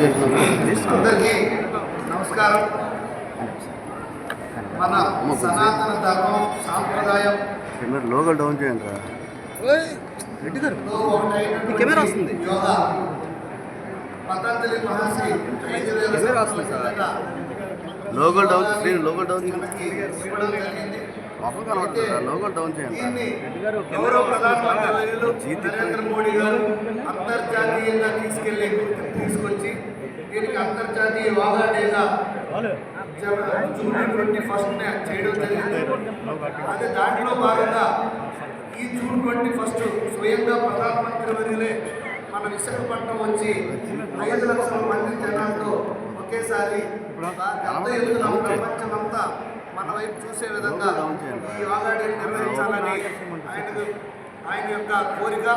అందరికీ నమస్కారం. మన సనాతన ధర్మం సాంప్రదాయం. కెమెరా లోగో డౌన్ చేయండి కెమెరా వస్తుంది. యోగా పతంజలి మహర్షి ఐదు వేల సంవత్సరాల కిందట logo down screen logo down చేయండి. మనకి ఇవ్వడం జరిగింది. మొక్క కనబడుతుందా లోగో డౌన్ చేయండి దీన్ని గౌరవ ప్రధానమంత్రి వర్యులు నరేంద్ర మోడీ గారు అంతర్జాతీయంగా తీసుకెళ్ళే తీసుకొచ్చి దీనికి అంతర్జాతీయ యోగా డేగా జన- జూన్ ట్వంటీ ఫస్ట్ చేయడం జరిగింది. అదే దాంట్లో భాగంగా ఈ జూన్ ట్వంటీ ఫస్ట్ స్వయంగా ప్రధానమంత్రి వర్యులే మన విశాఖపట్నం వచ్చి ఐదు లక్షల మంది జనాలతో ఒకేసారి పెద్ద ఎత్తున ప్రపంచమంతా మన వైపు చూసే విధంగా ఈ యోగా డే నిర్వహించాలని ఆయనకు ఆయన యొక్క కోరిక.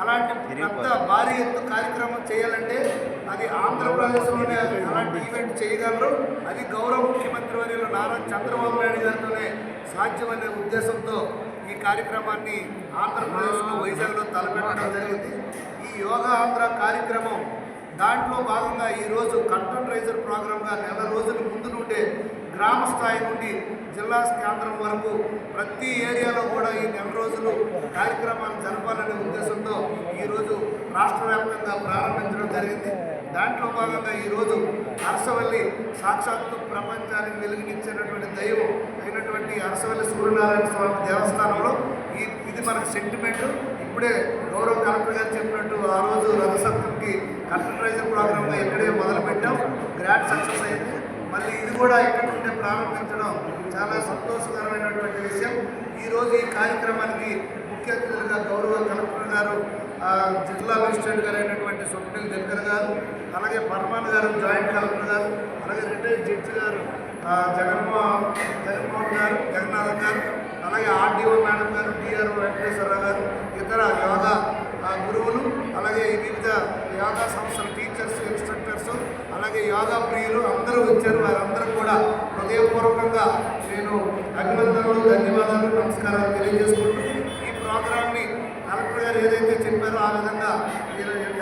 అలాంటి పెద్ద భారీ ఎత్తు కార్యక్రమం చేయాలంటే అది ఆంధ్రప్రదేశ్లోనే అలాంటి ఈవెంట్ చేయగలరు. అది గౌరవ ముఖ్యమంత్రి వర్యులు నారా చంద్రబాబు నాయుడు గారితోనే సాధ్యమనే ఉద్దేశంతో ఈ కార్యక్రమాన్ని ఆంధ్రప్రదేశ్లో వైజాగ్లో తలపెట్టడం జరిగింది. ఈ యోగా ఆంధ్ర కార్యక్రమం దాంట్లో భాగంగా ఈరోజు కంటెంట్ రైజర్ ప్రోగ్రామ్గా నెల రోజుల ముందు నుండే గ్రామ స్థాయి నుండి జిల్లా కేంద్రం వరకు ప్రతి ఏరియాలో కూడా ఈ నెల రోజులు కార్యక్రమాలు జరపాలనే ఉద్దేశంతో ఈరోజు రాష్ట్ర వ్యాప్తంగా ప్రారంభించడం జరిగింది. దాంట్లో భాగంగా ఈరోజు అరసవల్లి సాక్షాత్తు ప్రపంచానికి వెలుగునిచ్చినటువంటి దైవం అయినటువంటి అరసవల్లి సూర్యనారాయణ స్వామి దేవస్థానంలో ఈ ఇది మనకు సెంటిమెంట్ ఇప్పుడే గౌరవ కలెక్టర్ గారు చెప్పినట్టు ఆ రోజు రథసప్తమికి కంప్యూటరైజర్ ప్రోగ్రామ్గా ఇక్కడే మొదలుపెట్టాం. గ్రాండ్ సక్సెస్ అయింది. మళ్ళీ ఇది కూడా ఇక్కడ నుండే ప్రారంభించడం చాలా సంతోషకరమైనటువంటి విషయం. ఈరోజు ఈ కార్యక్రమానికి ముఖ్య అతిథులుగా గౌరవ కలెక్టర్ గారు జిల్లా మేజిస్ట్రేట్ గారు అయినటువంటి స్వప్నిల్ దిల్కర్ గారు అలాగే పర్మాన్ గారు జాయింట్ కలెక్టర్ గారు అలాగే రిటైర్డ్ జడ్జి గారు జగన్మోహన్ జగన్మోహన్ గారు జగన్నాథన్ గారు అలాగే RDO madam garu DRO Venkateswara Rao garu ఇతర యోగా గురువులు అలాగే వివిధ యోగా సంస్థల టీచర్స్ ఇన్స్ట్రక్టర్స్ అలాగే యోగా ప్రియులు అందరూ వచ్చారు. వారందరూ కూడా హృదయపూర్వకంగా నేను అభినందనలు ధన్యవాదాలు నమస్కారాలు తెలియజేసుకుంటూ ఈ ప్రోగ్రామ్ని కలెక్టర్ గారు ఏదైతే చెప్పారో ఆ విధంగా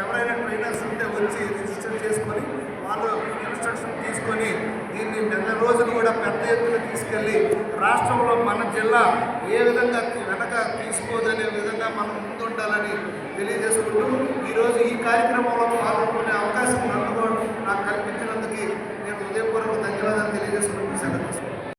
ఎవరైనా ట్రైనర్స్ ఉంటే వచ్చి రిజిస్టర్ చేసుకొని వాళ్ళు ఇన్స్ట్రక్షన్ తీసుకొని దీన్ని నెల రోజులు కూడా పెద్ద ఎత్తున తీసుకెళ్ళి రాష్ట్రంలో మన జిల్లా ఏ విధంగా వెనక తీసుకోదనే విధంగా మనం ముందుండాలని తెలియజేసుకుంటూ ఈరోజు ఈ కార్యక్రమంలో పాల్గొనే అవకాశం